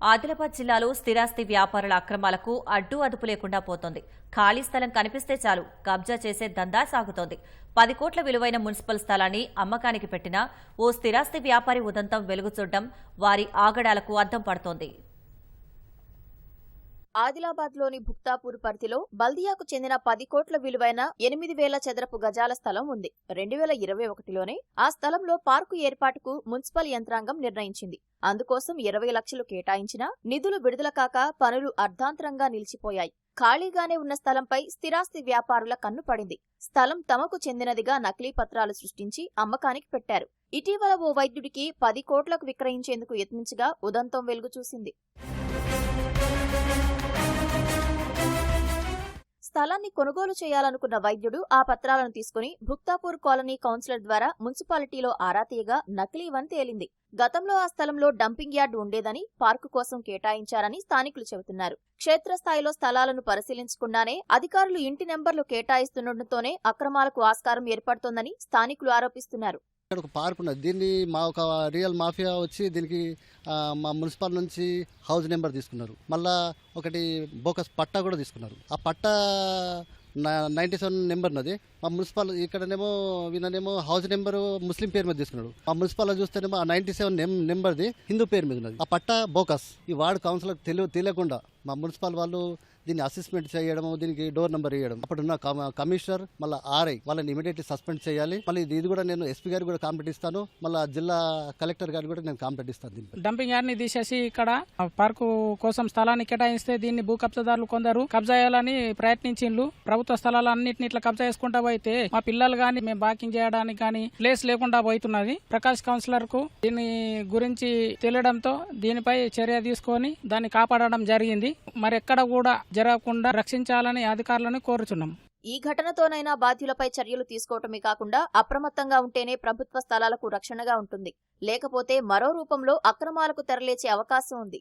ఆదిలాబాద్ జిల్లాలో స్థిరాస్తి వ్యాపారుల అక్రమాలకు అడ్డు అదుపు లేకుండా పోతోంది. ఖాళీ స్థలం కనిపిస్తే చాలు కబ్జా చేసే దందా సాగుతోంది. పది కోట్ల విలువైన మున్సిపల్ స్థలాన్ని అమ్మకానికి పెట్టినా ఓ స్థిరాస్తి వ్యాపారి ఉదంతం వెలుగు చూడడం వారి ఆగడాలకు అద్దం పడుతోంది. ఆదిలాబాద్లోని భుక్తాపూర్ పరిధిలో బల్దియాకు చెందిన పది కోట్ల విలువైన ఎనిమిది వేల చదరపు గజాల స్థలం ఉంది. రెండు వేల ఇరవై ఒకటిలోనే ఆ స్థలంలో పార్కు ఏర్పాటుకు మున్సిపల్ యంత్రాంగం నిర్ణయించింది. అందుకోసం ఇరవై లక్షలు కేటాయించినా నిధులు విడుదల కాక పనులు అర్ధాంతరంగా నిలిచిపోయాయి. ఖాళీగానే ఉన్న స్థలంపై స్థిరాస్తి వ్యాపారుల కన్ను పడింది. స్థలం తమకు చెందినదిగా నకిలీ పత్రాలు సృష్టించి అమ్మకానికి పెట్టారు. ఇటీవల ఓ వైద్యుడికి పది కోట్లకు విక్రయించేందుకు యత్నించగా ఉదంతం వెలుగు చూసింది స్థలాన్ని కొనుగోలు చేయాలనుకున్న వైద్యుడు ఆ పత్రాలను తీసుకుని భుక్తాపూర్ కాలనీ కౌన్సిలర్ ద్వారా మున్సిపాలిటీలో ఆరా తీయగా నకిలీవని తేలింది. గతంలో ఆ స్థలంలో డంపింగ్ యార్డ్ ఉండేదని పార్కు కోసం కేటాయించారని స్థానికులు చెబుతున్నారు. క్షేత్రస్థాయిలో స్థలాలను పరిశీలించకుండానే అధికారులు ఇంటి నెంబర్లు కేటాయిస్తుండటంతోనే అక్రమాలకు ఆస్కారం ఏర్పడుతోందని స్థానికులు ఆరోపిస్తున్నారు. ఇక్కడ ఒక పార్క్ ఉన్నది. దీన్ని మా ఒక రియల్ మాఫియా వచ్చి దీనికి మా మున్సిపల్ నుంచి హౌస్ నెంబర్ తీసుకున్నారు. మళ్ళా ఒకటి బోకస్ పట్టా కూడా తీసుకున్నారు. ఆ పట్టా నైంటీ సెవెన్ నెంబర్ ఉన్నది. మా మున్సిపల్ ఇక్కడనేమో వీళ్ళనేమో హౌస్ నెంబర్ ముస్లిం పేరు మీద తీసుకున్నాడు మా మున్సిపల్ చూస్తేనేమో ఆ నైంటీ సెవెన్ నెంబర్ది హిందూ పేరు మీద ఉన్నది. ఆ పట్టా బోకస్. ఈ వార్డు కౌన్సిలర్ తెలియ తెలియకుండా మా మున్సిపల్ వాళ్ళు దీన్ని అసెస్మెంట్ చేయడము దీనికి డోర్ నెంబర్ ఇవ్వడం అప్పుడున్న కమ- కమిషనర్ మళ్ళీ ఆర్ఐ వాళ్ళని ఇమీడియట్లీ సస్పెండ్ చేయాలి. మళ్ళీ ఇది కూడా నేను ఎస్పీ గారికి కూడా కాంప్లైంట్ ఇస్తాను. మళ్ళీ జిల్లా కలెక్టర్ గారికి కూడా నేను కాంప్లైంట్ ఇస్తాను దీనిపై డంపింగ్ యార్డ్ని తీసేసి ఇక్కడ ఆ పార్కు కోసం స్థలాన్ని కేటాయిస్తే దీన్ని భూ కబ్జాదారులు కొందరు కబ్జా చేయాలని ప్రయత్నించిండ్రు ప్రభుత్వ స్థలాలు అన్నింటిని ఇట్లా కబ్జా చేసుకుంటా పోయితే మా పిల్లలు గాని మేము బాకింగ్ చేయడానికి కానీ ప్లేస్ లేకుండా పోతున్నది. ప్రకాష్ కౌన్సిలర్కు దీని గురించి తెలియడంతో దీనిపై చర్య తీసుకొని దాన్ని కాపాడడం జరిగింది. మరి ఎక్కడ కూడా జరగకుండా రక్షించాలని అధికారులను కోరుచున్నాం. ఈ ఘటనతోనైనా బాధ్యులపై చర్యలు తీసుకోవటమే కాకుండా అప్రమత్తంగా ఉంటేనే ప్రభుత్వ స్థలాలకు రక్షణగా ఉంటుంది. లేకపోతే మరో రూపంలో అక్రమాలకు తెరలేచే అవకాశం ఉంది.